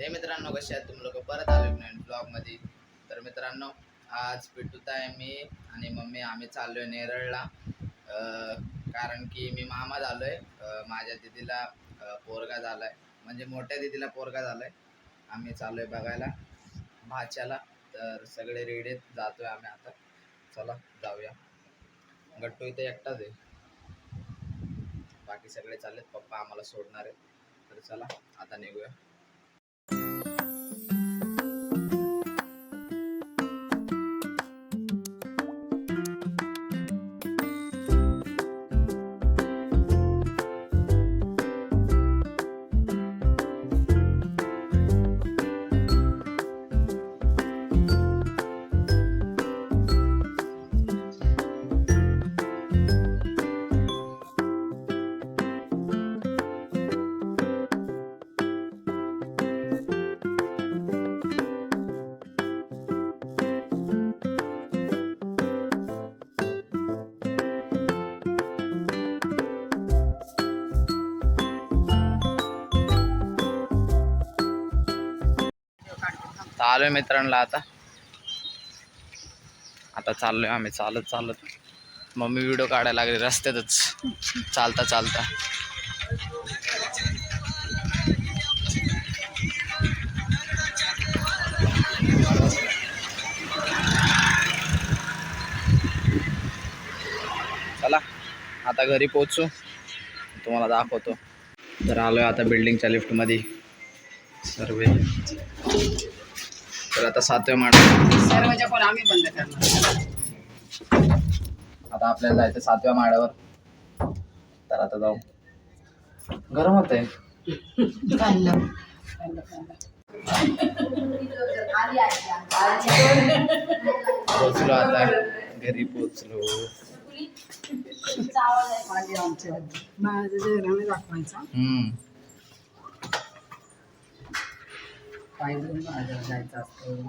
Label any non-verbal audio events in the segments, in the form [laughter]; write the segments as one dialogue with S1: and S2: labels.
S1: हे मित्रांनो कसे आहेत? तुम्ही लोक परत आलो नवीन ब्लॉगमध्ये तर मित्रांनो आज पिटूत आहे मी आणि मम्मी. आम्ही चाललोय नेरळला. कारण की मी मामा झालोय. आहे माझ्या दिदीला पोरगा पोरगा झालाय. म्हणजे मोठ्या दिदीला पोरगा झालाय. आम्ही चाललोय बघायला भाच्याला. तर सगळे रेडीत जातो जातोय आम्ही आता. चला जाऊया. गट्टू इथे एकटाच आहे. बाकी सगळे चाललेत. पप्पा आम्हाला सोडणार आहेत. तर चला आता निघूया. आलो आलोय मित्रांना आता. आता चाललोय आम्ही चालत चालत. मम्मी व्हिडिओ काढायला लागले रस्त्यातच. चालता चालता. चला आता घरी पोचू तुम्हाला दाखवतो. तर आलोय आता बिल्डिंगच्या लिफ्टमध्ये सर्व. तर आता सातव्या माळा
S2: पण आम्ही बंद करणार.
S1: आता आपल्याला जायचं सातव्या माळ्यावर. तर आता जाऊ. गरम होत आहे. पोचलो आता. घरी पोचलो.
S2: माझी दाखवायचा. पाय बाजारात जायचं असतं.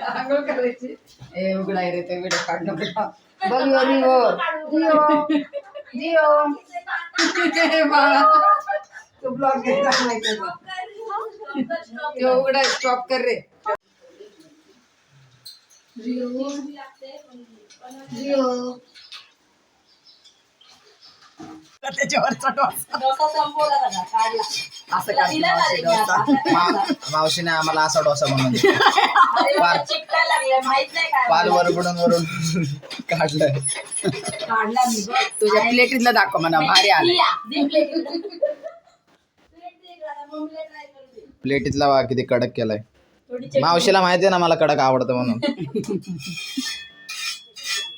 S2: आंघोळ करायची. ए उघडाय रे ते व्हिडिओ काढणं बेटा बघ यो जिओ. जिओ. जिओ बाळा. तू ब्लॉग घेतला नाही तो उघडा स्टॉप कर रे. जिओ. जिओ. त्याच्यावरचा डोसा. असं मावशी डोसा. [laughs]
S1: मा- मावशीने आम्हाला असा डोसा बनवून दिला. पार पार वरबडून वरून काढलाय.
S2: काढला मी बघ. तुझ्या प्लेटीतला दाखव म्हणा भारी आले [laughs]
S1: प्लेटीतला वा किती कडक केलाय. मावशीला माहिती आहे ना मला कडक आवडतं म्हणून.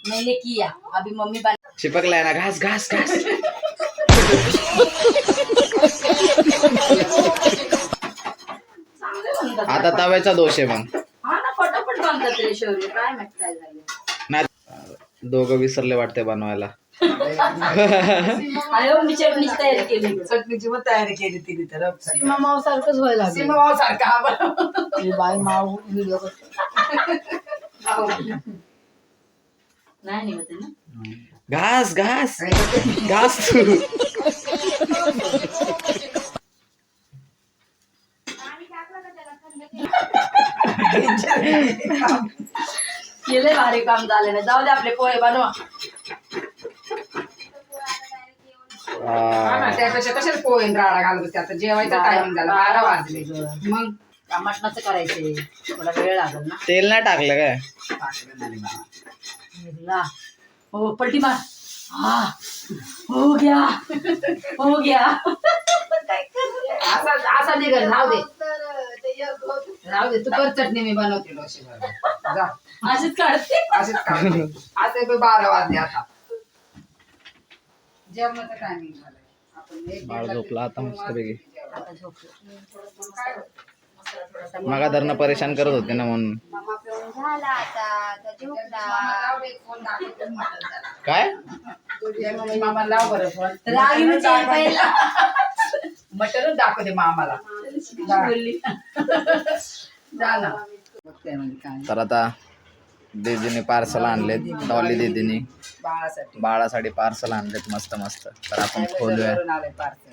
S3: मैंने किया अभी मम्मी बना
S1: चिपकलाय ना घास घास घास. आता तव्याचा दोष आहे मग.
S3: हा
S1: नाही दोघं विसरले वाटते बनवायला.
S3: अरे मी चटणीची तयारी केली.
S2: चटणीची मग तयारी केली तिने तर.
S3: सीमा माव सारखंच व्हायला
S2: सीमा भाऊ सारखा बरं.
S3: बाय माव व्हिडिओ नाही निघत आहे ना?
S1: घास घास. घास तू.
S3: केलंय भारी काम झालं ना जाऊ दे आपले पोहे बनवा.
S2: हा ना,
S1: आ,
S2: त्यापेक्षा कशाला पोहे राडा घालत होते. आता जेवायचा टायमिंग झाला बारा वाजले. ग.
S3: मग? का मटणाचं करायचंय थोडा वेळ लागेल ना?
S1: तेल नाही टाकलं काय.
S3: हो पलटी मार. हा. हो गया हो गया काय करूया?
S2: असा असा निघल राहू दे. राहू दे तू कर चटणी मी बनवते डोसे बरोबर जा.
S3: अशीच काढते.
S2: असेच काढते. आता बी बारा वाजले आता. जेवणाचा टायमिंग झालाय. आपण एक
S1: बाळ
S2: दीडला
S1: झोपला आता मस्तपैकी.
S2: जेवण.
S3: आता झोपलो.
S2: काय होतं?
S1: मागा धरणं परेशान करत होते ना म्हणून. काय?
S2: मटनच मामाला.
S1: तर आता दीदीने पार्सल आणलेत. डॉली दीदीने.
S2: बाळासाठी.
S1: पार्सल आणलेत मस्त मस्त. तर आपण खोलूया.
S2: पार्सल.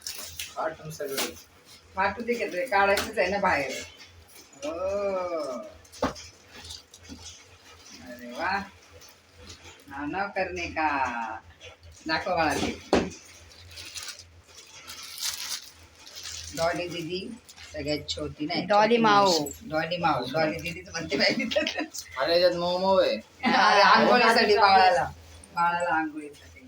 S1: आठवण सगळं
S2: वाटू दे घेतोय काढायचंच आहे ना बाहेर. हो. अरे वा. नाव नाव करणे का? दाखव बाळा ते. डॉली दीदी सगळ्यात छोटी नाही
S4: डॉली माऊ.
S2: डॉली माऊ डॉली दीदीच म्हणते पाहिजे
S1: अरे याच्यात मोमो आहे.
S2: अरे, आंघोळीसाठी बाळाला. बाळाला आंघोळीसाठी.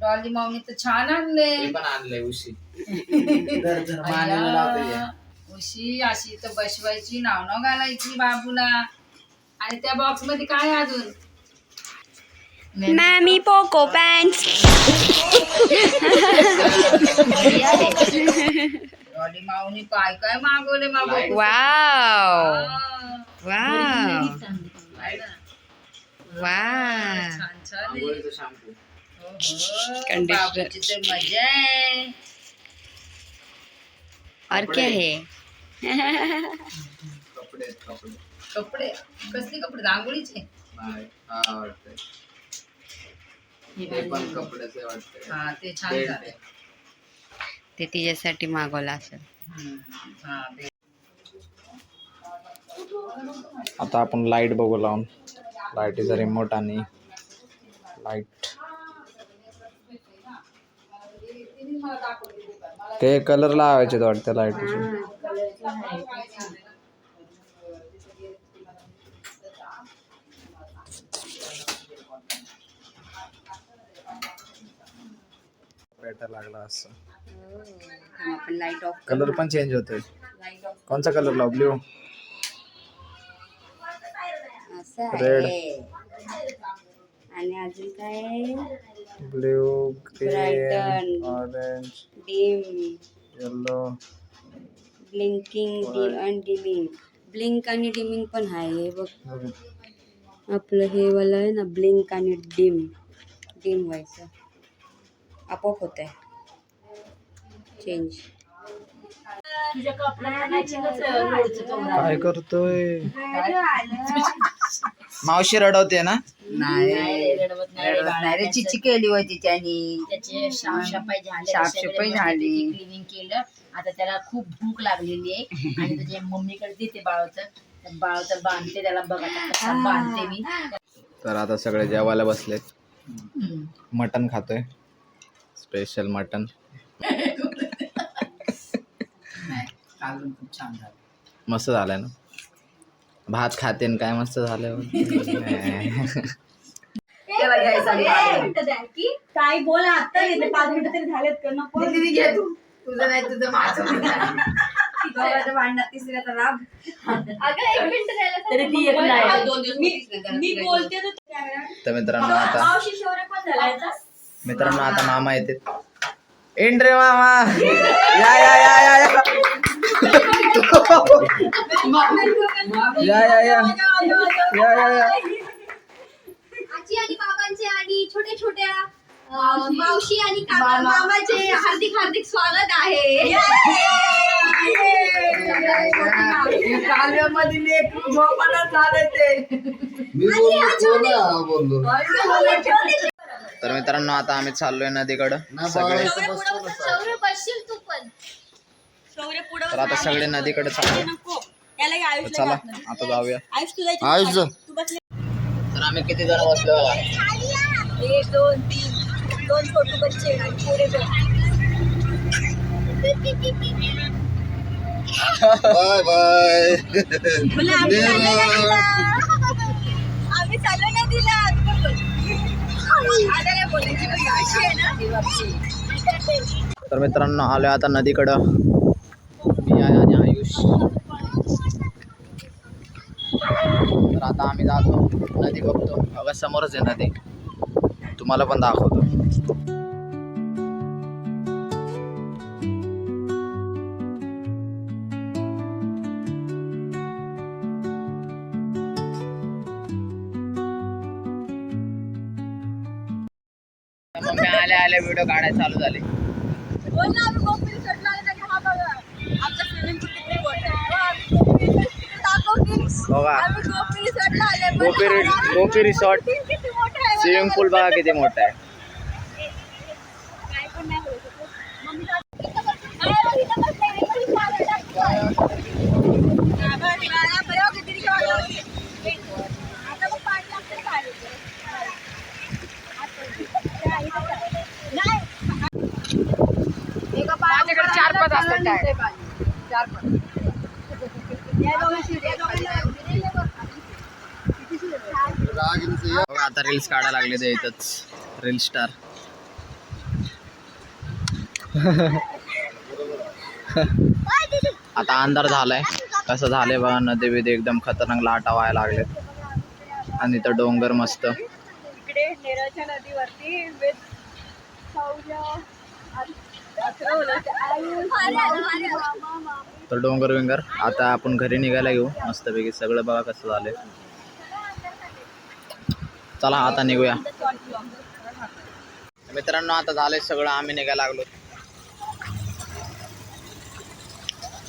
S2: डॉली माऊनी तर छान आणले
S1: पण आणलंय उशी. मानेला.
S2: उशी अशी तर बसवायची नाव नाव घालायची बाबूला. आणि त्या बॉक्समध्ये काय आहे अजून?
S5: मॅमी पोको पॅन्ट
S2: डॉली माऊनी काय काय मागवले मागवले
S5: वाव. वाव. वाव.
S2: छान छान आहे.
S1: आंघोळीचं शॅम्पू
S2: मजा
S5: और क्या है?
S1: कपडे कपडे.
S2: कपडे? कसले कपडे? रांगोळीचे?
S1: पण कपड्याचे
S2: हा ते छान झाले.
S5: ते तिच्यासाठी मागवलं असेल.
S2: हा ते
S1: आता आपण लाइट बघू लावून. लाईटीचा रिमोट आणि लाइट ते कलर लावायचे वाटतं लाईटीचे पेटा लागला असं.
S4: आपण लाइट ऑफ
S1: कलर पण चेंज होतोय कोणचा कलर लाव? ब्ल्यू
S4: असं
S1: Red.
S4: आहे. आणि अजून काय?
S1: Blue
S4: Brighten.
S1: Green orange
S4: dim
S1: yellow
S4: blinking आणि डिमिंग. ब्लिंक आणि डिमिंग पण आहे हे बघ. आपलं हे वाला आहे ना ब्लिंक आणि डिम. डिम व्हायचं. आपोआप होत आहे चेंज
S1: काय करतोय? मावशी रडवते ना?
S2: नाही रडवत नाही रे चिची केली होती त्यांनी.
S3: त्याचे साफसफाई झाली
S2: साफसफाई झाली.
S3: क्लिनिंग केलं. आता त्याला खूप भूक लागलेली आहे. आणि त्याच्या मम्मीकडे देते बाळाचं. तर बाळाचं बांधते त्याला बघा आता कसं बांधते मी.
S1: तर आता सगळे जेवायला बसलेत. मटन खातोय. स्पेशल मटन
S2: कालून खूप छान झालं.
S1: मस्त झालंय ना? भात खाते न काय मस्त
S2: त्याला घ्यायचा
S3: काय बोला आता येते. पाच मिनिटं तरी झालेत का? नको.
S2: दीदी घे तू. तुझं नाही तुझं माझं
S4: दोघांच्या भांडणात तिसऱ्याचा लाभ
S3: तरी ती एक नाही. मी- मी बोलते तर
S1: तर मित्रांनो आता
S3: मावशी शौर्य पण झालायचा
S1: मित्रांनो आता मामा येते. एंड रे मामा! या या या या या. [laughs] या या या. या या या.
S6: आजी आणि बाबांचे आणि छोट्या छोट्या अं, मावशी. आणि काका मामाचे हार्दिक हार्दिक स्वागत आहे.
S2: झालं ते.
S1: तर मित्रांनो आता आम्ही चाललोय नदीकडं. सगळे
S6: बसशील तू पण.
S1: तर आता सगळे नदीकडे चाललो. तर चला आता जाऊया.
S7: आयुष
S1: तर आम्ही किती जण बसलो?
S6: एक दोन तीन. दोन छोटे बच्चे आणि पुढे दोन
S7: बाय बाय.
S6: आम्ही चाललो नाही दिला.
S1: तर मित्रांनो आलो आता नदीकडं. मी आहे आणि आयुष. तर आता आम्ही जातो नदी बघतो. अगं समोरच आहे नदी. तुम्हाला पण दाखवतो. मम्मी आल्या आल्या व्हिडिओ काढायला चालू झाले.
S6: किती रिक्षा वाजवली. आता मग पाणी लागतं खाली. नाही
S2: माझ्याकडे चार पाच असतात टायर चार पाच
S1: बघा आता रील्स काढायला लागले ते इथंच. रील स्टार आता अंधार झालाय. कसं झालंय बघा नदी बिदी एकदम खतरनाक लाटा व्हायला लागले आणि इथं डोंगर मस्त. तर डोंगर विंगर आता आपण घरी निघायला घेऊ मस्तपैकी सगळं बघा कसं झालंय. चला आता निघूया. मित्रांनो आता झालंय सगळं आम्ही निघायला लागलो.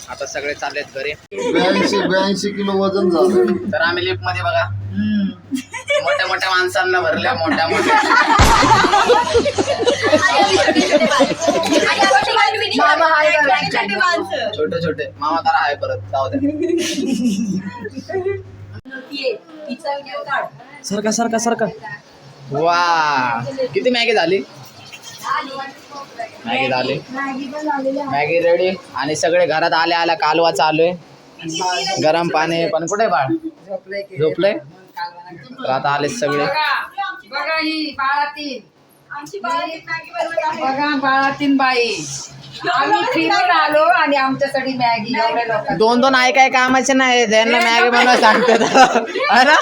S1: आता सगळे चाललेत घरी.
S7: ब्याऐंशी ब्याऐंशी किलो वजन झालं.
S1: तर आम्ही लिफ्टमध्ये बघा. मोठ्या मोठ्या माणसांना भरल्या मोठ्या मोठ्या. छोटे छोटे. मामा तारा आहे परत जाऊ द्या [laughs] सरका सरका सरका वा. किती मॅगी झाली? मॅगी झाली. मॅगी रेडी आणि सगळे घरात आल्या आल्या कालवा चालू आहे. गरम पाणी पण कुठे बाळ?
S2: झोपलंय?
S1: तर आता आले सगळे.
S2: बघा ही बाळातीन.
S6: आमची बाळाची मॅगी बनवत आहे
S2: बघा बाळातीन बाई. आम्ही फिरून आलो आणि आमच्यासाठी मॅगी. एवढ्या लोकांना
S1: दोन दोन आहे काय कामाचे नाही त्यांना मॅगी बनवायला सांगतात. [laughs] है ना?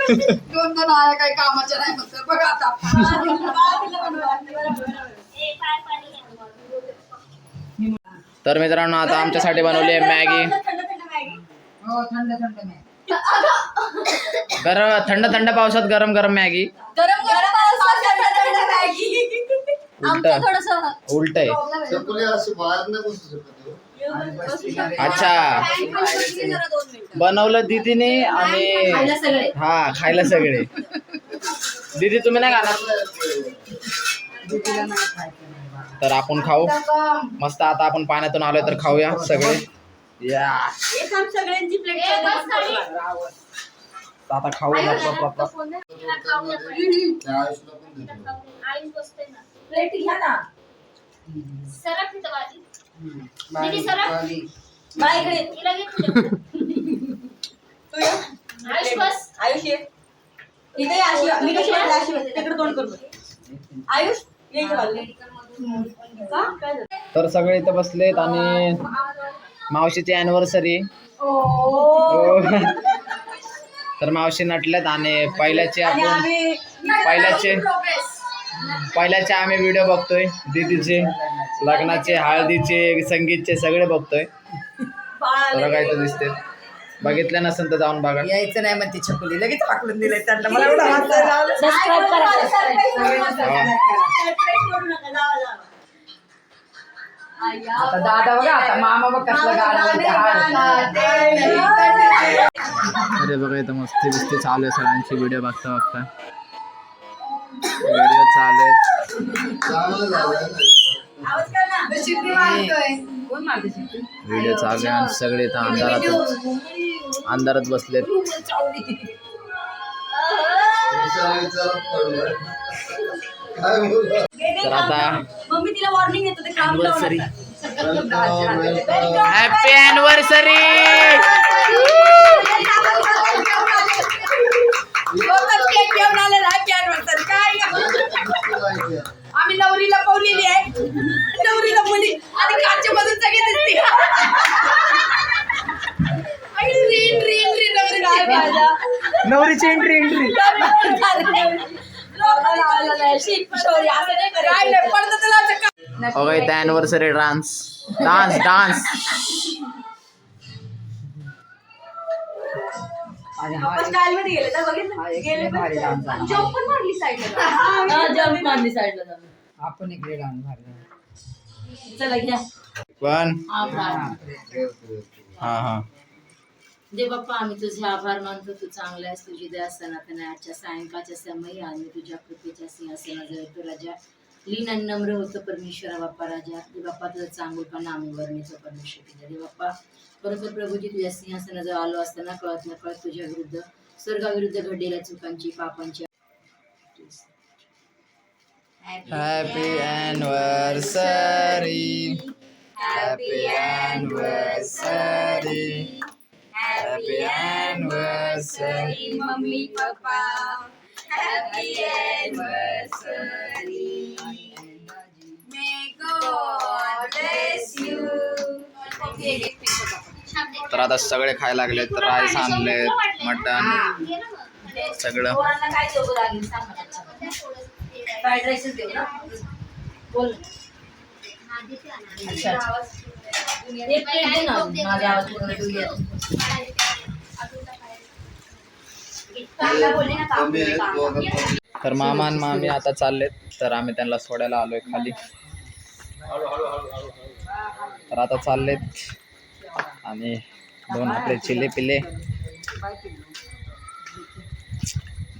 S2: दोन दोन आया काही कामाच्या नाही म्हणतात बघा आता
S1: तर मित्रांनो आता आमच्यासाठी बनवली आहे मॅगी.
S6: थंड थंड मॅगी
S2: हो थंड थंड मॅगी
S1: गरम थंड थंड पावसात गरम गरम मॅगी.
S6: गरम गरम पावसात थंड थंड मॅगी
S1: उलट उलट आहे. अच्छा. बनवलं दीदीने आणि हा खायला सगळे. दीदी तुम्ही नाही खाणार. तर आपण खाऊ. मस्त आता आपण पाण्यातून आलोय तर खाऊया सगळे. या.
S6: प्लेट
S1: आता खाऊ मस्त पप्पा.
S7: त्या आयुषला पण देतो
S6: प्लेट घ्या ना
S2: बाई, बाई.
S6: बाईकडे आयुष ये. इथे ये, अशी मी कशी बसले? अशी बसले तिकडे तोंड करू आयुष ये इथे बाजूला. का? काय झालं?
S1: तर सगळे इथं बसलेत आणि मावशीची अॅनिव्हर्सरी तर मावशी नटल्यात आणि पहिल्याचे
S6: आणि
S1: आपण
S6: आम्ही
S1: पहिल्याचे पहिल्याचे आम्ही व्हिडिओ बघतोय दीदीचे. लग्नाचे हळदीचे संगीतचे सगळे बघतोय. बघा काय तर दिसते. बघितलं नसेल तर जाऊन बघा.
S2: यायचं नाही म्हणते छकुली. लगेच हाकलून दिलंय त्यांना. मला एवढं हसायला आलं.
S6: सबस्क्राईब करा.
S2: सगळ्यांना
S6: सबस्क्राईब करू नका जावा जावा
S2: आता दादा बघा आता मामा बघ कसलं गाणं म्हणते, हाड.
S1: अरे बघा इथं मस्ती बिस्ती चालू आहे सगळ्यांची. व्हिडिओ बघता बघता. व्हिडिओ चालू आहेत.
S2: शिट्टी
S1: व्हिडिओ चालू आहे आणि सगळे तर अंधारात अंधारात बसलेत? तर आता
S6: मम्मी तिला वॉर्निंग येतो ते काम
S1: anniversary
S7: Welcome, welcome.
S1: Happy anniversary
S2: आम्ही नवरीला पावलेली आहे नवरीला मुली आणि काच्या मधून सगळे दिसते आणि रीन रीन रीन नवरी काय पाहिजे
S1: नवरीची एंट्री एंट्री
S2: काय नाही पडतं तुला असं का-
S1: ओके इथं anniversary dance dance dance
S6: style मध्ये गेले तर बघितलं. गेले पण जॉब पण मारली साईडला
S3: मांडली साईडला जाऊन
S2: आपण इकडे डान्स मारला.
S3: चला घ्या.
S1: पण
S3: आभार
S1: हा. हा
S3: दे बाप्पा आम्ही तुझे आभार मानतो. तू चांगला आहेस. तुझी दया सनातन आहे आजच्या सायंकाळच्या समयी आम्ही तुझ्या कृपेच्या सिंहासनाजवळ तो राजा लीन आणि नम्र होतो परमेश्वरा बाप्पा राजा. दे बाप्पा तुझं चांगुलपणा आम्ही वर्णितो परमेश्वर तुझ्या दे बाप्पा परंतु प्रभूजी तुझ्या सिंहासनाजवळ आलो असताना कळत न कळत तुझ्या विरुद्ध स्वर्गाविरुद्ध घडलेल्या चुकांची पापांची.
S1: Happy anniversary happy anniversary happy anniversary
S6: mummy papa happy may God bless you
S1: तर आता सगळे खायला लागलेत राईस आणलेत मटन सगळं.
S3: लागेल फ्राईड राईसच देऊ ना? बोल अच्छा. माझा आवाज पूर्ण
S1: तर मामा आणि मामी आता चाललेत तर आम्ही त्यांना सोडायला आलोय खाली. तर आता चाललेत आणि दोन आपले चिले पिले.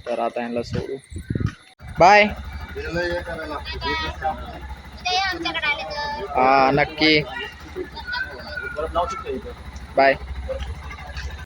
S1: तर आता यांना सोडू. बाय. हा नक्की. बाय.